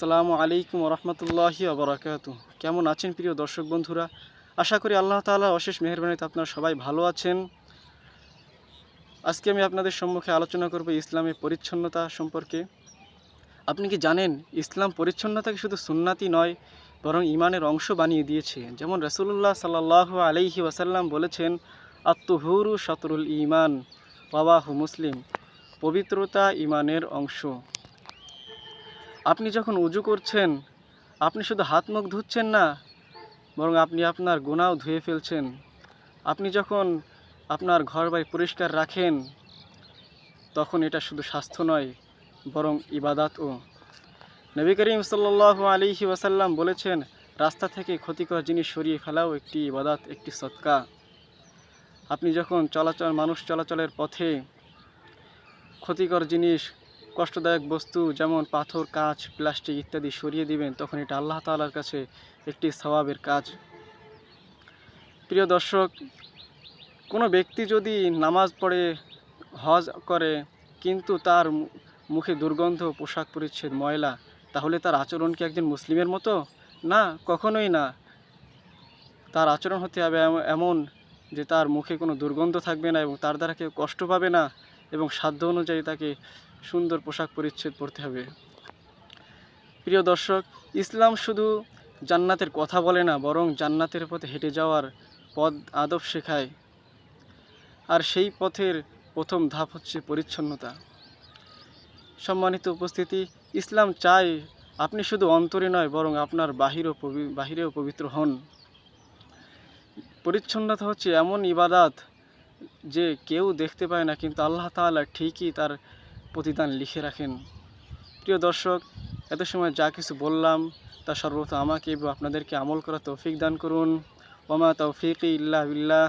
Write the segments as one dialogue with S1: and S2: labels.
S1: আসসালামু আলাইকুম রহমতুল্লাহি আবরাকাত কেমন আছেন প্রিয় দর্শক বন্ধুরা? আশা করি আল্লাহ তাআলা অশেষ মেহরবানিতে আপনারা সবাই ভালো আছেন। আজকে আমি আপনাদের সম্মুখে আলোচনা করব ইসলামের পরিচ্ছন্নতা সম্পর্কে। আপনি কি জানেন, ইসলাম পরিচ্ছন্নতাকে শুধু সুন্নাতি নয়, বরং ইমানের অংশ বানিয়ে দিয়েছে। যেমন রসুল্লাহ সাল্লাহ আলাইহি ওয়াসাল্লাম বলেছেন আত্মহুরু শতরুল ইমান বাবাহু মুসলিম। পবিত্রতা ইমানের অংশ। আপনি যখন উজু করছেন, আপনি শুধু হাত মুখ ধুচ্ছেন না, বরং আপনি আপনার গোনাও ধুয়ে ফেলছেন। আপনি যখন আপনার ঘর বাড়ি পরিষ্কার রাখেন, তখন এটা শুধু স্বাস্থ্য নয়, বরং ইবাদাতও। নবী করিম সাল্লাহ আলিহি ওয়াসাল্লাম বলেছেন, রাস্তা থেকে ক্ষতিকর জিনিস সরিয়ে ফেলাও একটি ইবাদাত, একটি সৎকা আপনি যখন চলাচল, মানুষ চলাচলের পথে ক্ষতিকর জিনিস কষ্টদায়ক বস্তু যেমন পাথর, কাঁচ, প্লাস্টিক ইত্যাদি সরিয়ে দিবেন, তখন এটা আল্লাহ তাআলার কাছে একটি স্বভাবের কাজ। প্রিয় দর্শক, কোনো ব্যক্তি যদি নামাজ পড়ে, হজ করে, কিন্তু তার মুখে দুর্গন্ধ, পোশাক পরিচ্ছেদ, ময়লা, তাহলে তার আচরণ কি একজন মুসলিমের মতো? না, কখনোই না। তার আচরণ হতে হবে এম- এমন যে তার মুখে কোনো দুর্গন্ধ থাকবে না এবং তার দ্বারা কেউ কষ্ট পাবে না এবং সাধ্য অনুযায়ী তাকে সুন্দর পোশাক পরিচ্ছেদ পরতে হবে। প্রিয় দর্শক, ইসলাম শুধু জান্নাতের কথা বলে না, বরং জান্নাতের পথে হেঁটে যাওয়ার পদ আদব শেখায়। আর সেই পথের প্রথম ধাপ হচ্ছে পরিচ্ছন্নতা। সম্মানিত উপস্থিতি, ইসলাম চায় আপনি শুধু অন্তরে নয়, বরং আপনার বাহিরও বাহিরেও পবিত্র হন। পরিচ্ছন্নতা হচ্ছে এমন ইবাদাত যে কেউ দেখতে পায় না, কিন্তু আল্লাহ তাআলা ঠিকই তার প্রতিদান লিখে রাখেন। প্রিয় দর্শক, এত সময় যা কিছু বললাম, তা সর্বত আমাকে এবং আপনাদেরকে আমল করা তৌফিক দান করুন। ওমা তৌফিক ইল্লাহ বিল্লাহ।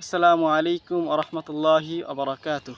S1: আসসালামু আলাইকুম আ রহমতুল্লাহি আবরাকাতুহ